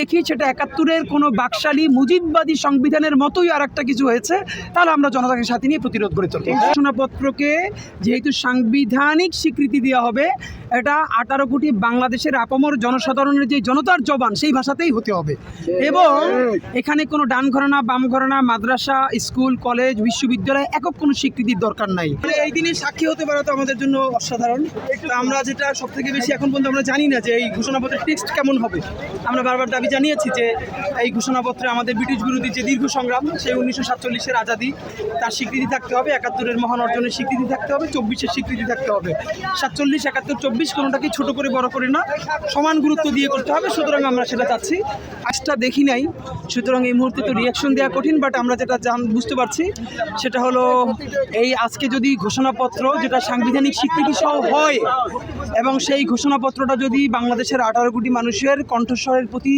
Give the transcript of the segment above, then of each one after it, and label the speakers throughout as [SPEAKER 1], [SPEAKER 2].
[SPEAKER 1] দেখি সেটা একাত্তরের কোনো বাকশালী মুজিববাদী সংবিধানের মতোই আর একটা কিছু হয়েছে, তাহলে আমরা জনতাকে সাথে নিয়ে প্রতিরোধ করে তুলব। ঘোষণাপত্রকে যেহেতু সাংবিধানিক স্বীকৃতি দেওয়া হবে, এটা আঠারো কোটি বাংলাদেশের আপামর জনসাধারণের যে জনতার জবান, সেই ভাষাতেই হতে হবে। এবং এখানে কোনো ডান ঘরানা বাম ঘরানা মাদ্রাসা, স্কুল, কলেজ, বিশ্ববিদ্যালয় একক কোনো স্বীকৃতির দরকার নাই। এই দিনে সাক্ষী হতে পারা তো আমাদের জন্য অসাধারণ। আমরা যেটা সব থেকে বেশি এখন পর্যন্ত আমরা জানি না যে এই ঘোষণাপত্রের টেক্সট কেমন হবে। আমরা বারবার দাবি জানিয়েছি যে এই ঘোষণাপত্রে আমাদের ব্রিটিশ বিরোধী যে দীর্ঘ সংগ্রাম, সেই উনিশশো সাতচল্লিশের আজাদি, তার স্বীকৃতি থাকতে হবে, একাত্তরের মহান অর্জনের স্বীকৃতি থাকতে হবে, চব্বিশের স্বীকৃতি থাকতে হবে। সাতচল্লিশ, একাত্তর, চব্বিশ কোনোটাকে ছোট করে বড় করে না, সমান গুরুত্ব দিয়ে করতে হবে, সুতরাং আমরা সেটা চাচ্ছি। আজটা দেখি নাই, সুতরাং এই মুহূর্তে তো রিয়াকশন দেওয়া কঠিন বাট আমরা যেটা জান বুঝতে পারছি, সেটা হলো এই আজকে যদি ঘোষণাপত্র যেটা সাংবিধানিক স্বীকৃতি সহ হয়, এবং সেই ঘোষণাপত্রটা যদি বাংলাদেশের আঠারো কোটি মানুষের কণ্ঠস্বরের প্রতি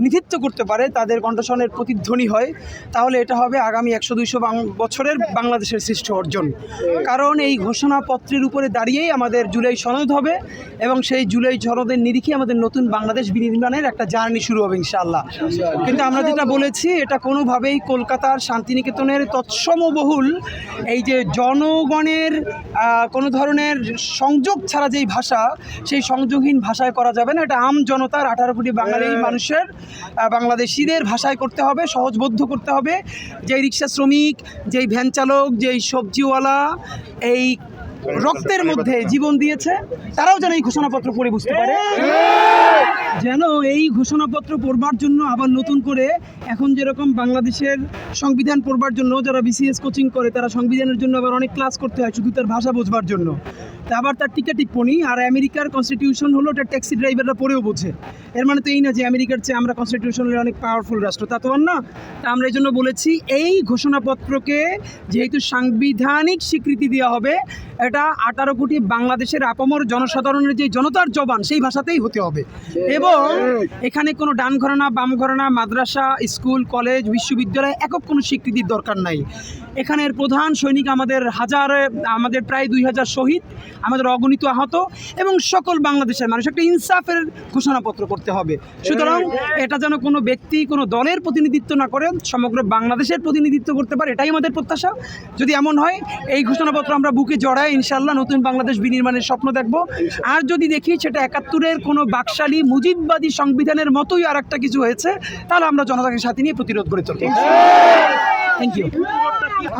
[SPEAKER 1] নিধিত্ব করতে পারে তাদের কণ্ঠস্বরের প্রতিধ্বনি হয় তাহলে এটা হবে আগামী একশো দুইশো বছরের বাংলাদেশের সৃষ্ট অর্জন। কারণ এই ঘোষণাপত্রের উপরে দাঁড়িয়েই আমাদের জুলাই সনদ হবে এবং সেই জুলাই সনদের নিরিখে আমাদের নতুন বাংলাদেশ বিনির্মাণের একটা জার্নি শুরু হবে ইনশাআল্লাহ। কিন্তু আমরা যেটা বলেছি এটা কোনোভাবেই কলকাতার শান্তিনিকেতনের তৎসমবহুল এই যে জনগণের কোনো ধরনের সংযোগ ছাড়া যেই ভাষা সেই সংযোগহীন ভাষায় করা যাবে না। এটা আম জনতার আঠারো কোটি বাঙালি মানুষের আহ, বাংলাদেশিদের ভাষায় করতে হবে, সহজবদ্ধ করতে হবে। যেই রিক্সা শ্রমিক, যেই ভ্যান চালক, যেই সবজিওয়ালা, এই রক্তের মধ্যে জীবন দিয়েছে, তারাও যেন এই ঘোষণাপত্র পড়ে বুঝতে পারে। যেন এই ঘোষণাপত্র পড়বার জন্য আবার নতুন করে এখন যেরকম বাংলাদেশের সংবিধান পড়বার জন্য, যারা বিসিএস কোচিং করে, তারা সংবিধানের জন্য আবার অনেক ক্লাস করতে হয়, শুধু তার ভাষা বোঝবার জন্য। আবার তার টিকা টিপ্পণী আর আমেরিকার কনস্টিটিউশন হলো ওটা ট্যাক্সি ড্রাইভাররা পড়েও বোঝে। এর মানে তো এই না যে আমেরিকার চেয়ে আমরা কনস্টিটিউশনের অনেক পাওয়ারফুল রাষ্ট্র। তা তো না। তা আমরা এই জন্য বলেছি, এই ঘোষণাপত্রকে যেহেতু সাংবিধানিক স্বীকৃতি দেওয়া হবে, এটা আঠারো কোটি বাংলাদেশের আপামর জনসাধারণের যে জনতার জবান, সেই ভাষাতেই হতে হবে। এবং এখানে কোনো ডান ঘরানা বাম ঘরানা মাদ্রাসা, স্কুল, কলেজ, বিশ্ববিদ্যালয় একক কোনো স্বীকৃতির দরকার নাই। এখানের প্রধান সৈনিক আমাদের হাজার, আমাদের প্রায় দুই হাজার শহীদ। আমাদের অগণিত আহত এবং সকল বাংলাদেশের মানুষ একটা ইনসাফের ঘোষণাপত্র করতে হবে। সুতরাং এটা যেন কোনো ব্যক্তি কোনো দলের প্রতিনিধিত্ব না করে সমগ্র বাংলাদেশের প্রতিনিধিত্ব করতে পারে এটাই আমাদের প্রত্যাশা। যদি এমন হয় এই ঘোষণাপত্র আমরা বুকে জড়ায় ইনশাল্লাহ নতুন বাংলাদেশ বিনির্মাণের স্বপ্ন দেখব। আর যদি দেখি সেটা একাত্তরের কোনো বাকশালী মুজিববাদী সংবিধানের মতোই আর একটা কিছু হয়েছে তাহলে আমরা জনতাকে সাথে নিয়ে প্রতিরোধ করে তুলব। থ্যাংক ইউ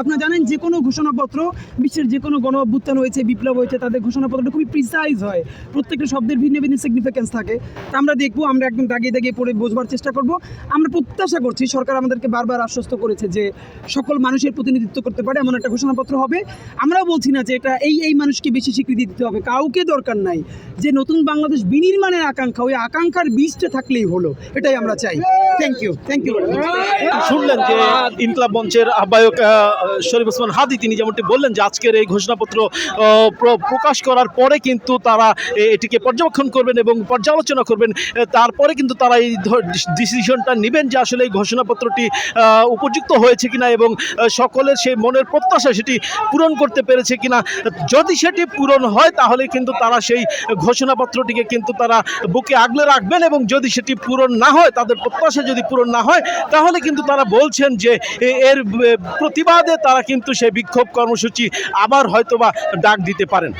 [SPEAKER 1] আপনারা জানেন যে কোনো ঘোষণাপত্র বিশ্বের যে কোনো গণ অভ্যুত্থান হয়েছে বিপ্লব হয়েছে তাদের ঘোষণাপত্রটা খুবই প্রিসাইজ হয়। প্রত্যেকটা শব্দের ভিন্ন ভিন্ন সিগনিফিকেন্স থাকে। আমরা দেখব আমরা একদম দাগিয়ে দাগিয়ে পড়ে বোঝবার চেষ্টা করব। আমরা প্রত্যাশা করছি সরকার আমাদেরকে বারবার আশ্বস্ত করেছে যে সকল মানুষের প্রতিনিধিত্ব করতে পারে এমন একটা ঘোষণাপত্র হবে। আমরাও বলছি না যে এটা এই এই মানুষকে বেশি স্বীকৃতি দিতে হবে কাউকে দরকার নাই। যে নতুন বাংলাদেশ বিনির্মাণের আকাঙ্ক্ষা ওই আকাঙ্ক্ষার বীজটা থাকলেই হলো এটাই আমরা চাই। থ্যাংক ইউ থ্যাংক ইউ
[SPEAKER 2] শুনলেন যে ইনকলাব মঞ্চের আহ্বায়ক আহ, শরীফ ওসমান হাদি, তিনি যেমনটি বললেন যে আজকের এই ঘোষণাপত্র প্রকাশ করার পরে কিন্তু তারা এটিকে পর্যবেক্ষণ করবেন এবং পর্যালোচনা করবেন। তারপরে কিন্তু তারা এই ডিসিশনটা নেবেন যে আসলে এই ঘোষণাপত্রটি উপযুক্ত হয়েছে কিনা এবং সকলের সেই মনের প্রত্যাশা সেটি পূরণ করতে পেরেছে কিনা। যদি সেটি পূরণ হয়, তাহলে কিন্তু তারা সেই ঘোষণাপত্রটিকে কিন্তু তারা বুকে আগলে রাখবেন এবং যদি সেটি পূরণ না হয়, তাদের প্রত্যাশা যদি পূরণ না হয়, তাহলে কিন্তু তারা বলছেন যে এর ব- প্রতিবাদে তারা কিন্তু সেই বিক্ষোভ কর্মসূচি আবার হয়তোবা ডাক দিতে পারেন।